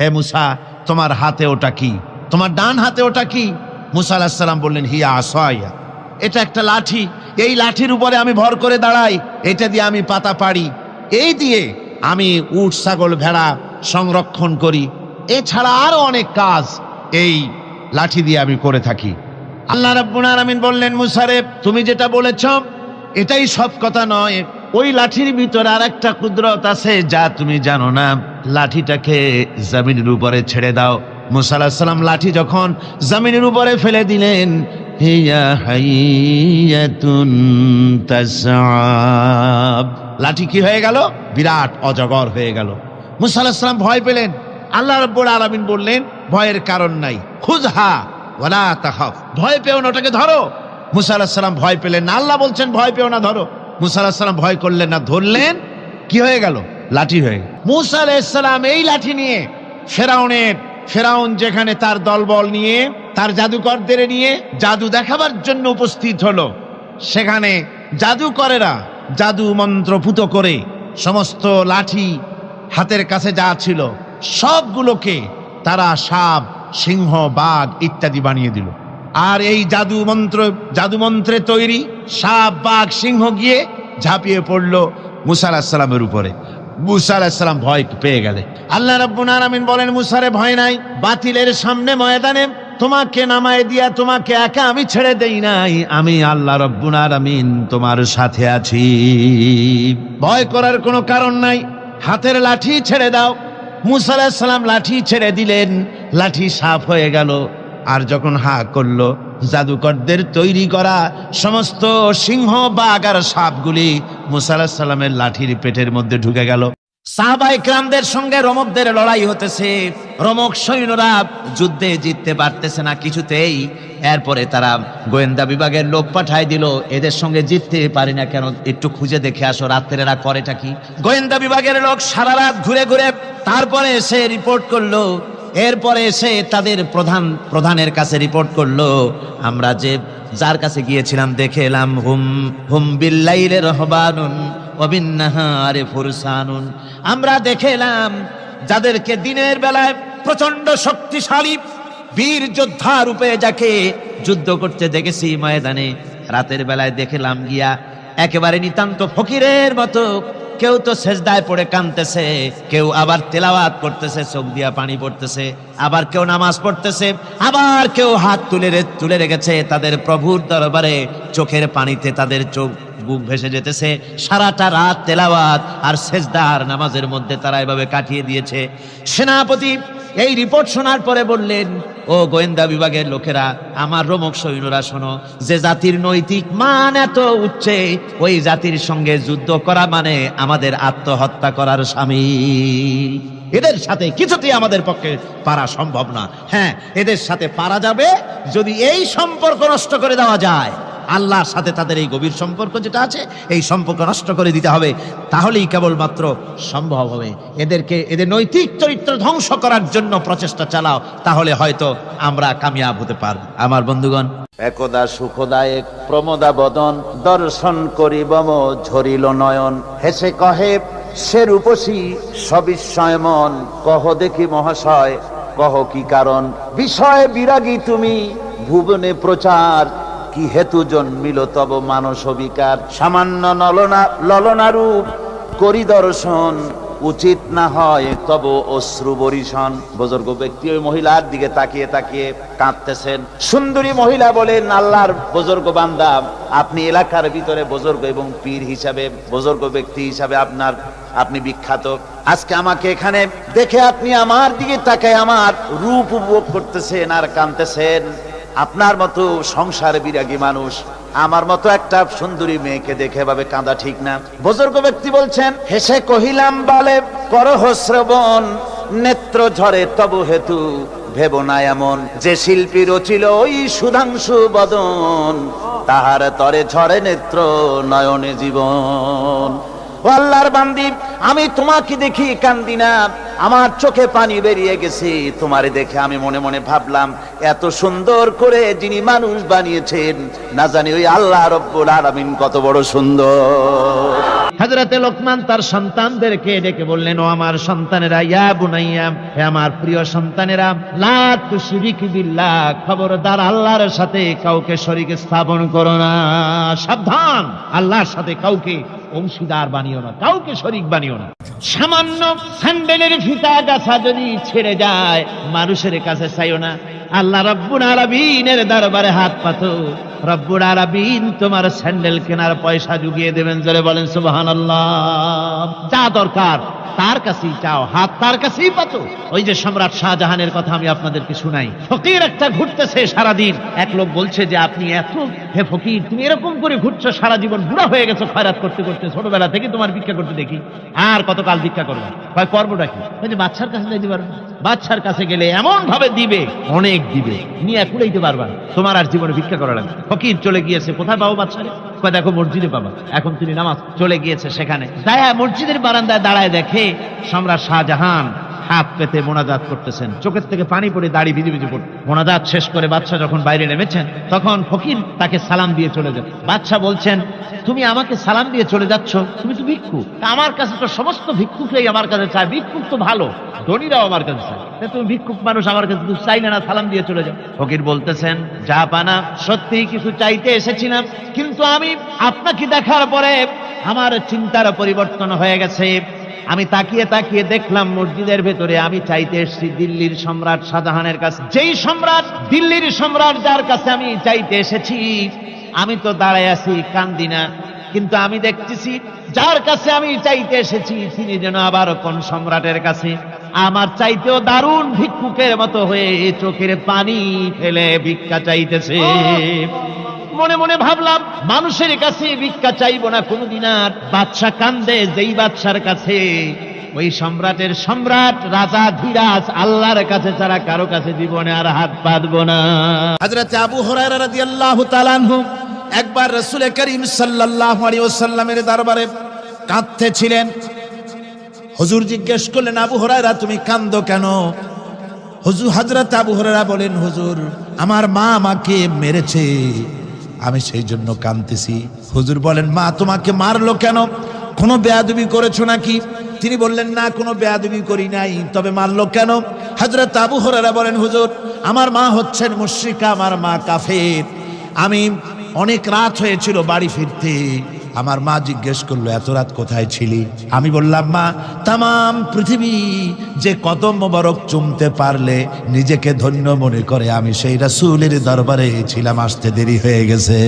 হে মুসা, তোমার হাতে ওটা কি? তোমার ডান হাতে ওটা কি? মুসা আলাহিসাল্লাম বললেন, হিয়া আসয়া। এটা একটা লাঠি। এই লাঠির উপরে আমি ভর করে দাঁড়াই। এটা দিয়ে আমি পাতা পাড়ি। এই দিয়ে আমি উট, ছাগল, ভেড়া সংরক্ষণ করি। এছাড়া আরও অনেক কাজ এই লাঠি দিয়ে আমি করে থাকি। আল্লাহ রাব্বুল আলামিন বললেন মুসারেফ তুমি যেটা বলেছ, এটাই সব কথা নয়। ওই লাঠির ভিতরে আর একটা কুদরত আছে যা তুমি জানো না। লাঠিটাকে জমিনের উপরে ছেড়ে দাও। মুসা আলাহিস সালাম লাঠি যখন জমিনের উপরে ফেলে দিলেন লাঠি কি হয়ে গেল? বিরাট অজগর হয়ে গেল। মুসা আলাহিস সালাম ভয় পেলেন। আল্লাহ রব্বুল আলামিন বললেন, ভয়ের কারণ নাই। খুদহা ওয়ালা তাখাফ। ভয় পেও না, ওটাকে ধরো। মুসা আলাহিস সালাম ভয় পেলেন আল্লাহ বলছেন, ভয় পেও না, ধরো। মুসা আলাহিস ভয় করলেন না, ধরলেন। কি হয়ে গেল? লাঠি হয়ে। মুসা আলাইহিস এই লাঠি নিয়ে, ফেরাউনের, ফেরাউন যেখানে তার দলবল নিয়ে, তার জাদুকরদের নিয়ে জাদু দেখাবার জন্য উপস্থিত হলো, সেখানে জাদুকরেরা জাদু মন্ত্রপুত করে সমস্ত লাঠি হাতের কাছে যা ছিল, সবগুলোকে তারা সাপ, সিংহ, বাঘ ইত্যাদি বানিয়ে দিল। আর এই জাদু মন্ত্র, জাদু মন্ত্রে তৈরি সাপ, বাঘ, সিংহ গিয়ে ঝাঁপিয়ে পড়ল মুসা আলাহিসাল্লামের উপরে। মুসা আলাহিসাল্লাম ভয় পেয়ে গেলে আল্লাহ রব্বুল আলামিন বলেন, মুসারে ভয় নাই, বাতিলের সামনে ময়দানে তোমাকে নামায় দিয়া তোমাকে একা আমি ছেড়ে দেই নাই। আমি আল্লাহ রব্বুল আলামিন তোমার সাথে আছি। ভয় করার কোনো কারণ নাই। হাতের লাঠি ছেড়ে দাও। মুসা আলাহিসাল্লাম লাঠি ছেড়ে দিলেন। লাঠি সাফ হয়ে গেল। আর যখন হা করল, জাদুকরদের তৈরি করা সমস্ত সিংহ, বাঘ আর সাপগুলি মুসা আলাহিসাল্লামের লাঠির পেটের মধ্যে ঢুকে গেল। সাহাবাই ক্রামদের সঙ্গে রমকদের লড়াই হতেছে। রমক সৈন্যরা যুদ্ধে জিততে পারতেছে না কিছুতেই। এরপরে তারা গোয়েন্দা বিভাগের লোক পাঠায় দিল, এদের সঙ্গে জিততে পারি না কেন? একটু খুঁজে দেখে আসো রাত্রে এরা করেটা কি? গোয়েন্দা বিভাগের লোক সারা রাত ঘুরে ঘুরে তারপরে এসে রিপোর্ট করল এরপরে এসে তাদের প্রধান, প্রধানের কাছে রিপোর্ট করল, আমরা যে, যার কাছে গিয়েছিলাম দেখে এলাম, হুম হুম বিল্লাইলে রহবানুন অবিন্নাহারে ফুরসানুন। আমরা দেখে এলাম, যাদেরকে দিনের বেলায় প্রচণ্ড শক্তিশালী বীর যোদ্ধা রূপে যাকে যুদ্ধ করতে দেখেছি ময়দানে, রাতের বেলায় দেখেলাম গিয়া একেবারে নিতান্ত ফকিরের মতো কেউ তো সেজদায় পড়ে কানতেছে, কেউ আবার তেলাওয়াত করতেছে, চোখ দিয়া পানি পড়তেছে, আবার কেউ নামাজ পড়তেছে, আবার কেউ হাত তুলে তুলে রেখেছে তাদের প্রভুর দরবারে, চোখের পানিতে তাদের চোখ বুক ভেসে যেতেছে, সারাটা রাত তেলাওয়াত আর সেজদার নামাজের মধ্যে তারা এভাবে কাটিয়ে দিয়েছে। সেনাপতি এই রিপোর্ট শোনার পরে বললেন, ও গোয়েন্দা বিভাগের লোকেরা, আমার রোমক সৈন্যরা শোনো, যে জাতির নৈতিক মান এত উচ্চে, ওই জাতির সঙ্গে যুদ্ধ করা মানে আমাদের আত্মহত্যা করার স্বামী। এদের সাথে কিছুতেই আমাদের পক্ষে পারা সম্ভব না। হ্যাঁ এদের সাথে পারা যাবে যদি এই সম্পর্ক নষ্ট করে দেওয়া যায়। আল্লাহর সাথে তাদের এই গভীর সম্পর্ক যেটা আছে, এই সম্পর্ক নষ্ট করে দিতে হবে। তাহলেই কেবলমাত্র সম্ভব হবে। এদেরকে, এদের নৈতিক চরিত্র ধ্বংস করার জন্য প্রচেষ্টা চালাও, তাহলে হয়তো আমরা কামিয়াব হতে পারব। আমার বন্ধুগণ, একদা সুখদায়ক প্রমোদা বদন, দর্শন করি বম ঝরিল নয়ন। হেসে কহে, সে রূপসী, সবিস্ময় মন, কহ দেখি মহাশয়, কহ কি কারণ? বিষয় বিরাগী তুমি, ভুবনে প্রচার কি হেতু জন্মিল তব মানস বিকার সামান্য নলনা ললনা রূপ করি দর্শন, উচিত না হয় তব অশ্রু বরিশন বুজুর্গ ব্যক্তি ওই মহিলার দিকে তাকিয়ে তাকিয়ে কাঁদতেছেন। সুন্দরী মহিলা বলেন আল্লাহর বুজুর্গ বান্দা, আপনি এলাকার ভিতরে বুজুর্গ এবং পীর হিসাবে, বুজুর্গ ব্যক্তি হিসাবে আপনার আপনি বিখ্যাত। আজকে আমাকে এখানে দেখে আপনি আমার দিকে তাকায় আমার রূপ উপভোগ করতেছেন আর কাঁদতেছেন। আপনার মতো সংসার বিরাগী মানুষ, আমার মতো একটা সুন্দরী মেয়েকে দেখে ভাবে কাঁদা ঠিক না। বুজুর্গ ব্যক্তি বলছেন, হেসে কহিলাম, বলে, করহ শ্রবণ, নেত্র ঝরে তব হেতু ভেব না এমন। যে শিল্পী রচিল ওই সুধাংশু বদন, তাহার তরে ঝরে নেত্র নয়নে জীবন। আল্লাহর বান্দি, আমি তোমাকে দেখি কান্দি না। আমার চোখে পানি বেরিয়ে গেছে, তোমারে দেখে আমি মনে মনে ভাবলাম, এত সুন্দর করে যিনি মানুষ বানিয়েছেন, না জানি ওই আল্লাহ রব্বুল আলামিন কত বড় সুন্দর। হযরতে লোকমান তার সন্তানদেরকে ডেকে বললেন, ও আমার সন্তানেরা, ইয়া বুনাইয়া, হে আমার প্রিয় সন্তানেরা, লা তুশরিক বিল্লাহ, খবরদার আল্লাহর সাথে কাউকে শরীক স্থাপন করো না। সাবধান, আল্লাহর সাথে কাউকে অংশীদার বানিও না, কাউকে শরিক বানিও না। সামান্য স্যান্ডেলের ফিতা গাছা যদি ছেড়ে যায়, মানুষের কাছে চাইও না। আল্লাহ রব্বুল আলামিনের দরবারে হাত পাতো রব্বুল আলামিন তোমার স্যান্ডেল কেনার পয়সা জুগিয়ে দেবেন, জোরে বলেন, সুবহানাল্লাহ। যা দরকার, তার কাছেই চাও, হাত তার কাছেই পাতো ওই যে সম্রাট শাহজাহানের কথা আমি আপনাদেরকে শুনাই। ফকির একটা ঘুরতেছে সারাদিন। এক লোক বলছে যে, আপনি এত, হে ফকির, তুমি এরকম করে ঘুরছো, সারা জীবন বুড়া হয়ে গেছো, খয়রাত করতে করতে, ছোটবেলা থেকে তোমার ভিক্ষা করতে দেখি। আর কতকাল ভিক্ষা করবে? হয় করবোটা কি ওই বাচ্চার কাছে যাইতে পারবে বাচ্চার কাছে গেলে এমন ভাবে দিবে, অনেক দিবে। নিয়ে কুড়াইতে পারবা। তোমার আর জীবনে ভিক্ষা করা লাগবে ফকির চলে গিয়েছে। কোথায় পাবো বাচ্চারে কয়, দেখো মসজিদে পাবা এখন তিনি নামাজ চলে গিয়েছে সেখানে। দায়া মসজিদের বারান্দায় দাঁড়ায় দেখে সম্রাট শাহজাহান হাত পেতে মোনাজাত করতেছেন। চোখের থেকে পানি পড়ে দাড়ি ভিজি ভিজি পড়ে মোনাজাত শেষ করে বাচ্চা যখন বাইরে নেমেছেন, তখন ফকির তাকে সালাম দিয়ে চলে যান। বাচ্চা বলছেন, তুমি আমাকে সালাম দিয়ে চলে যাচ্ছ? তুমি তো ভিক্ষু আমার কাছে তো সমস্ত ভিক্ষুকরাই আমার কাছে চায়। ভিক্ষুক তো ভালো, ধনীরাও আমার কাছে চায়। তুমি ভিক্ষুক মানুষ, আমার কাছে তুমি চাইলে না সালাম দিয়ে চলে যাও। ফকির বলতেছেন, যা পানা সত্যি কিছু চাইতে এসেছিলাম কিন্তু আমি আপনাকে দেখার পরে আমার চিন্তার পরিবর্তন হয়ে গেছে। আমি তাকিয়ে তাকিয়ে দেখলাম মসজিদের ভেতরে আমি চাইতে এসেছি দিল্লির সম্রাট শাহজাহানের কাছে। যেই সম্রাট, দিল্লির সম্রাট যার কাছে আমি চাইতে এসেছি, আমি তো দাঁড়ায় আছি, কান্দি না। কিন্তু আমি দেখতেছি যার কাছে আমি চাইতে এসেছি, তিনি যেন আবার কোন সম্রাটের কাছে। আমার চাইতেও দারুণ ভিক্ষুকের মতো হয়ে চোখের পানি ফেলে ভিক্ষা চাইতেছে। মনে মনে ভাবলাম, মানুষের কাছে ভিক্ষা চাইব না কোনোদিন, আর বাদশা কান্দে, যেই বাদশার কাছে, ওই সম্রাটের সম্রাট, রাজা ধীরাজ, আল্লাহর কাছে ছাড়া কারও কাছে জীবনে আর হাত পাতবো না। হযরত আবু হুরায়রা রাদিয়াল্লাহু তাআলা আনহু একবার রাসূল করিম সাল্লাল্লাহু আলাইহি ওয়াসাল্লামের দরবারে কাঁদতেছিলেন। হুজুর জিজ্ঞেস করলেন, আবু হুরায়রা, তুমি কান্দো কেন? হুজুর হযরত আবু হুরায়রা বলেন, হুজুর, আমার মা আমাকে মেরেছে। আমি সেই জন্য কাঁদতেছি। হুজুর বলেন, মা, তোমাকে মারলো কেন? কোনো বেয়াদবি করেছ নাকি? তিনি বললেন, না, কোনো বেয়াদবি করি নাই। তবে মারলো কেন? হাজরত আবু হরারা বলেন, হুজুর, আমার মা হচ্ছেন মুশ্রিকা, আমার মা কাফের। আমি অনেক রাত হয়েছিল বাড়ি ফিরতে। আমার মা জিজ্ঞেস করল, এত রাত কোথায় ছিলি? আমি বললাম, মা তাম পৃথিবী যে কদম মোবারক চুমতে পারলে নিজেকে ধন্য মনে করে, আমি সেই রাসূলের দরবারে ছিলাম, আসতে দেরি হয়ে গেছে।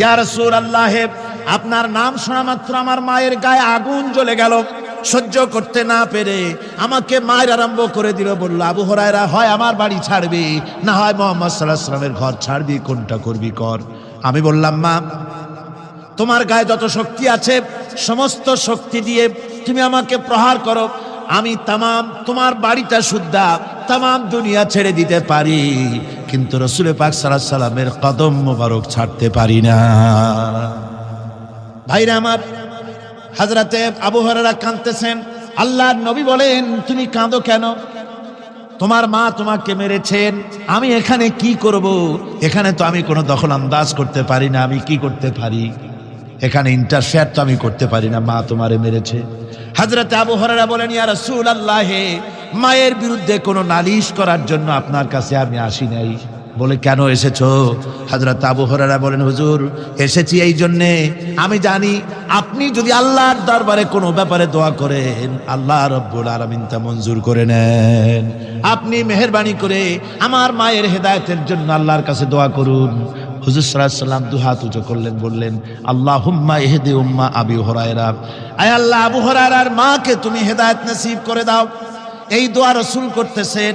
ইয়া রাসূল আল্লাহ আপনার নাম শোনা মাত্র আমার মায়ের গায়ে আগুন জ্বলে গেল। সহ্য করতে না পেরে আমাকে মায়ের আরম্ভ করে দিল, বলল, আবু হরায়রা, হয় আমার বাড়ি ছাড়বি, না হয় মোহাম্মদ সাল্লাহ সাল্লামের ঘর ছাড়বি, কোনটা করবি কর? আমি বললাম, মা তোমার গায়ে যত শক্তি আছে, সমস্ত শক্তি দিয়ে তুমি আমাকে প্রহার করো। আমি তামাম তোমার বাড়িটা শুদ্ধা, তামাম দুনিয়া ছেড়ে দিতে পারি। কিন্তু রসুল পাক সাল্লাহ সাল্লামের কদম মোবারক ছাড়তে পারি না। ভাইরা আমার, হাজরাতে আবু হরারা কাঁদতেছেন। আল্লাহর নবী বলেন, তুমি কাঁদো কেন? তোমার মা তোমাকে মেরেছেন। আমি এখানে কি করব? এখানে তো আমি কোনো দখল আন্দাজ করতে পারি না। আমি কি করতে পারি? এখানে ইন্টারফেয়ার তো আমি করতে পারি না, মা তোমারে মেরেছে। হাজরতে আবু হরারা বলেন, ইয়া রাসূল আল্লাহে মায়ের বিরুদ্ধে কোনো নালিশ করার জন্য আপনার কাছে আমি আসি নাই। বলে, কেন এসেছ? হাজরত আবু হরারা বলেন, হুজুর, এসেছি এই জন্যে। আমি জানি আপনি যদি আল্লাহর দরবারে কোনো ব্যাপারে দোয়া করেন, আল্লাহ রব্বুল আলামিন তা মঞ্জুর করে নেন। আপনি মেহেরবানি করে আমার মায়ের হেদায়েতের জন্য আল্লাহর কাছে দোয়া করুন। হুজুর সাল্লাম দু হাত উঁচু করলেন, বললেন আল্লাহ হুম্মা এহেদে উম্মা আবি হরায়রা। আয় আল্লাহ, আবু হরায়রার মাকে তুমি হেদায়ত নসিব করে দাও। এই দোয়া রসুল করতেছেন।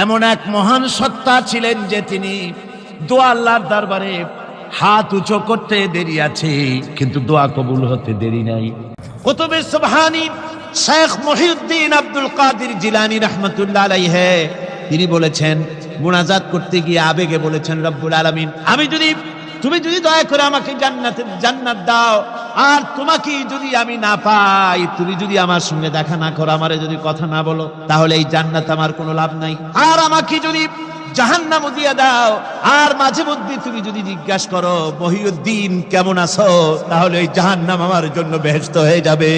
এমন এক মহান সত্তা ছিলেন যে তিনি দোয়া আল্লাহর দরবারে হাত উঁচু করতে দেরি আছে, কিন্তু দোয়া কবুল হতে দেরি নাই। কুতুবে সুবহানি শেখ মহিউদ্দিন আব্দুল কাদির জিলানী রহমতুল্লাহ আলাইহে, তিনি বলেছেন, মুনাজাত করতে গিয়ে আবেগে বলেছেন, রব্বুল আলামিন, আমি যদি, তুমি যদি দয়া করে আমাকে জান্নাতের জান্নাত দাও আর তোমাকে যদি আমি না পাই, তুমি যদি আমার সঙ্গে দেখা না করো, আমারে যদি কথা না বলো, তাহলে এই জান্নাত আমার কোনো লাভ নাই। আর আমাকে যদি জাহান্নাম দিয়ে দাও। আর মাঝে মধ্যে তুমি যদি জিজ্ঞাসা করো, মহিউদ্দিন, কেমন আছো? তাহলে এই জাহান্নাম আমার জন্য বেহেস্ত হয়ে যাবে।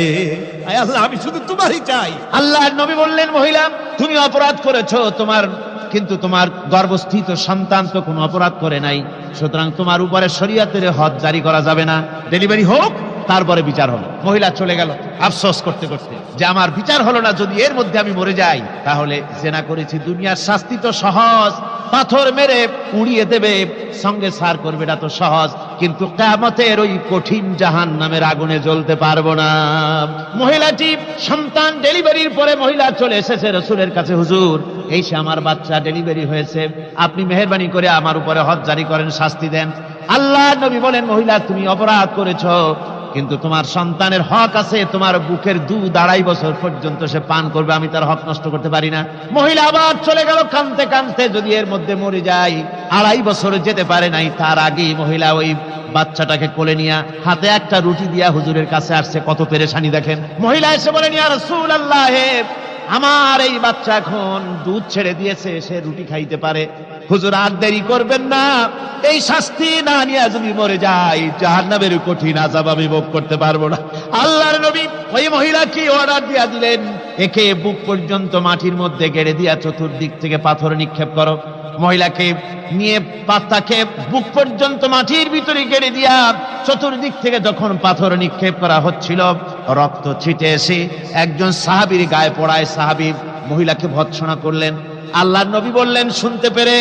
আল্লাহ, আমি শুধু তোমারই চাই। আল্লাহ নবী বললেন, মহিলা, তুমি অপরাধ করেছ। তোমার, কিন্তু তোমার গর্ভস্থিত সন্তান তো কোনো অপরাধ করে নাই। সুতরাং তোমার উপরে শরীয়তের হদ জারি করা যাবে না। ডেলিভারি হোক। তারপরে বিচার হলো। মহিলা চলে গেল আফসোস করতে করতে। যে আমার বিচার হলো না, যদি এর মধ্যে আমি মরে যাই, তাহলে জেনা করেছি দুনিয়ার শাস্তি তো সহজ। পাথর মেরে উড়িয়ে দেবে, সঙ্গে সার করবে এটা তো সহজ। কিন্তু কেমতের ওই কঠিন জাহান নামের আগুনে জ্বলতে পারব না। মহিলাটি সন্তান ডেলিভারির পরে মহিলা চলে এসেছে রসুলের কাছে, হুজুর, এই সে আমার বাচ্চা ডেলিভারি হয়েছে। আপনি মেহরবানি করে আমার উপরে হজ জারি করেন, শাস্তি দেন। আল্লাহ নবী বলেন, মহিলা, তুমি অপরাধ করেছ। কিন্তু তোমার সন্তানের হক আছে, তোমার বুকের দুধ আড়াই বছর পর্যন্ত সে পান করবে, আমি তার হক নষ্ট করতে পারি না। মহিলা আবার চলে গেল কানতে কানতে যদি এর মধ্যে মরে যায়, আড়াই বছর যেতে পারে নাই, তার আগেই মহিলা ওই বাচ্চাটাকে কোলে নিয়ে, হাতে একটা রুটি দিয়া হুজুরের কাছে আসছে, কত পেরেশানি দেখেন। মহিলা এসে বলে নিয়া রসুল আল্লাহ আমার এই বাচ্চা এখন দুধ ছেড়ে দিয়েছে, সে রুটি খাইতে পারে। হুজুর আর দেরি করবেন না। এই শাস্তি না নিয়ে যদি মরে যাই, জাহান্নামের কঠিন আজাব আমি ভোগ করতে পারব না। আল্লাহর নবী ওই মহিলাকে অর্ডার দিয়া দিলেন? একে বুক পর্যন্ত মাটির মধ্যে গেড়ে দিয়া চতুর্দিক থেকে পাথর নিক্ষেপ করো। মহিলাকে নিয়ে পাত্তাকে বুক পর্যন্ত মাটির ভিতরে গেড়ে দিয়া চতুর্দিক থেকে যখন পাথর নিক্ষেপ করা হচ্ছিল, রক্ত ছিটে এসে একজন সাহাবীর গায়ে পড়ায় সাহাবী মহিলাকে ভৎসনা করলেন। আল্লাহ নবী বললেন, শুনতে পেরে?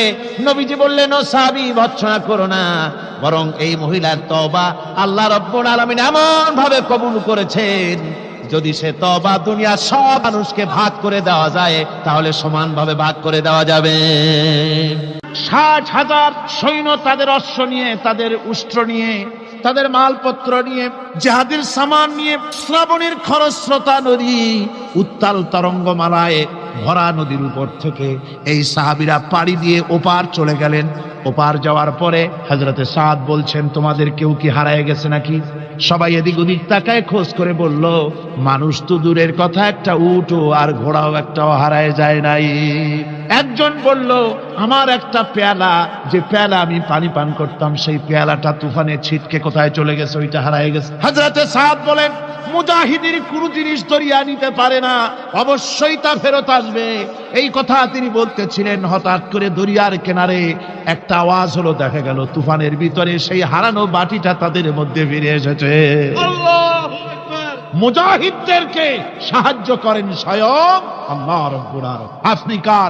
নবীজি বললেন, ও সাহাবী, ভৎসনা করো না। বরং এই মহিলার তবা আল্লাহ রব্বুল আলামিন এমন ভাবে কবুল করেছেন, যদি সে তবা দুনিয়ার সব মানুষকে ভাগ করে দেওয়া যায়, তাহলে সমানভাবে ভাগ করে দেওয়া যাবে। ষাট হাজার সৈন্য তাদের অশ্ব নিয়ে, তাদের উষ্ট্র নিয়ে, তাদের মালপত্র নিয়ে, জাহাদের সামান নিয়ে, শ্রাবণের খরস্রোতা নদী, উত্তাল তরঙ্গমালায় ভরা নদীর উপর থেকে এই সাহাবিরা পাড়ি দিয়ে ওপার চলে গেলেন। ওপার যাওয়ার পরে হজরতে সাদ বলছেন, তোমাদের কেউ কি হারায় গেছে নাকি? সবাই এদিক ওদিক তাকায়, খোঁজ করে বলল, মানুষ তো দূরের কথা, একটা উঠো আর ঘোড়াও একটাও হারায় যায় নাই। একজন বলল, আমার একটা পেয়ালা, যে পেয়ালা আমি পানি পান করতাম, সেই পেয়ালাটা তুফানে ছিটকে কোথায় চলে গেছে, ওইটা হারায় গেছে। হাজরাতে সাদ বলেন, মুজাহিদের কোনো জিনিস দরিয়া নিতে পারে না, অবশ্যই তা ফেরত আসবে। এই কথা তিনি বলতেছিলেন হঠাৎ করে দরিয়ার কিনারে একটা আওয়াজ হলো দেখা গেল তুফানের ভিতরে সেই হারানো বাটিটা তাদের মধ্যে ফিরে এসেছে। মুজাহিদদেরকে সাহায্য করেন স্বয়ং আল্লাহ রব্বুল আলামিন। আফ্রিকার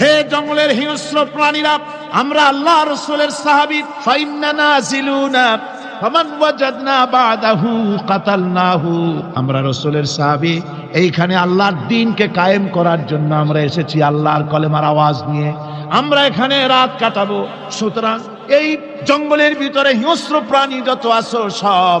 হে জঙ্গলের হিংস্র প্রাণীরা, আমরা আল্লাহ রসুলের সাহাবি ফাইন্না নাজিলুনা ফামান ওয়াজাদনা বাদাহু আমরা রসুলের সাহাবি, এইখানে আল্লাহর দিনকে কায়েম করার জন্য আমরা এসেছি আল্লাহর কলেমার আওয়াজ নিয়ে। আমরা এখানে রাত কাটাবো। সুতরাং এই জঙ্গলের ভিতরে হিংস্র প্রাণী যত আছো সব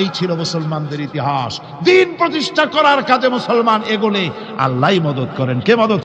এই ছিল মুসলমানদের ইতিহাস। দিন প্রতিষ্ঠা করার কাজে মুসলমান এগোলে আল্লাহ মদত করেন। কে মদত